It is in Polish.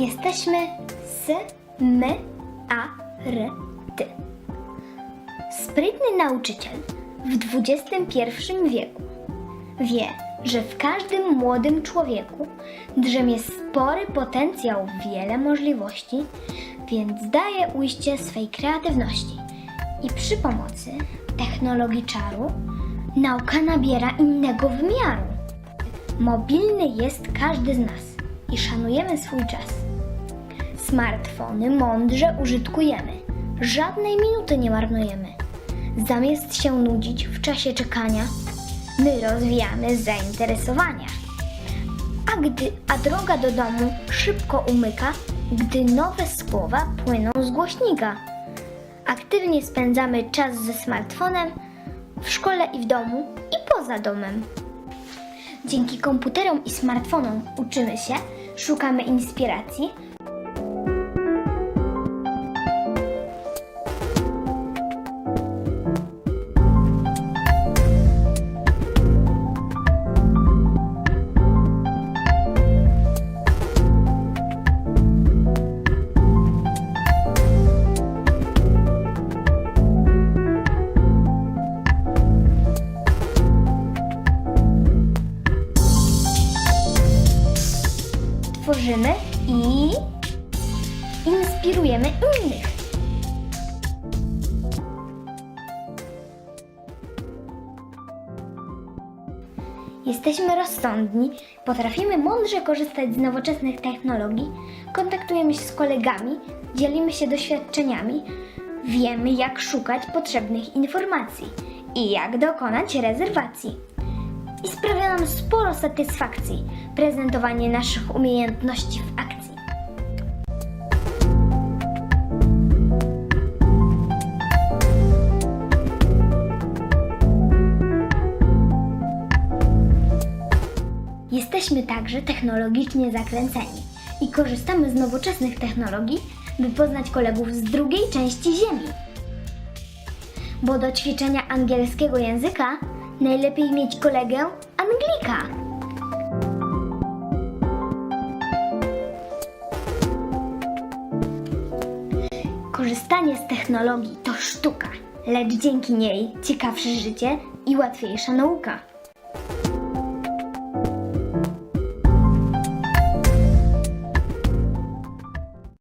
Jesteśmy s, my, a, r, ty. Sprytny nauczyciel w XXI wieku wie, że w każdym młodym człowieku drzemie spory potencjał, wiele możliwości, więc daje ujście swej kreatywności. I przy pomocy technologii czaru nauka nabiera innego wymiaru. Mobilny jest każdy z nas i szanujemy swój czas. Smartfony mądrze użytkujemy, żadnej minuty nie marnujemy. Zamiast się nudzić w czasie czekania, my rozwijamy zainteresowania. A, gdy, a droga do domu szybko umyka, gdy nowe słowa płyną z głośnika. Aktywnie spędzamy czas ze smartfonem w szkole i w domu i poza domem. Dzięki komputerom i smartfonom uczymy się, szukamy inspiracji, tworzymy i inspirujemy innych. Jesteśmy rozsądni, potrafimy mądrze korzystać z nowoczesnych technologii, kontaktujemy się z kolegami, dzielimy się doświadczeniami, wiemy jak szukać potrzebnych informacji i jak dokonać rezerwacji. I sprawia nam sporo satysfakcji prezentowanie naszych umiejętności w akcji. Jesteśmy także technologicznie zakręceni i korzystamy z nowoczesnych technologii, by poznać kolegów z drugiej części Ziemi. Bo do ćwiczenia angielskiego języka najlepiej mieć kolegę Anglika. Korzystanie z technologii to sztuka, lecz dzięki niej ciekawsze życie i łatwiejsza nauka.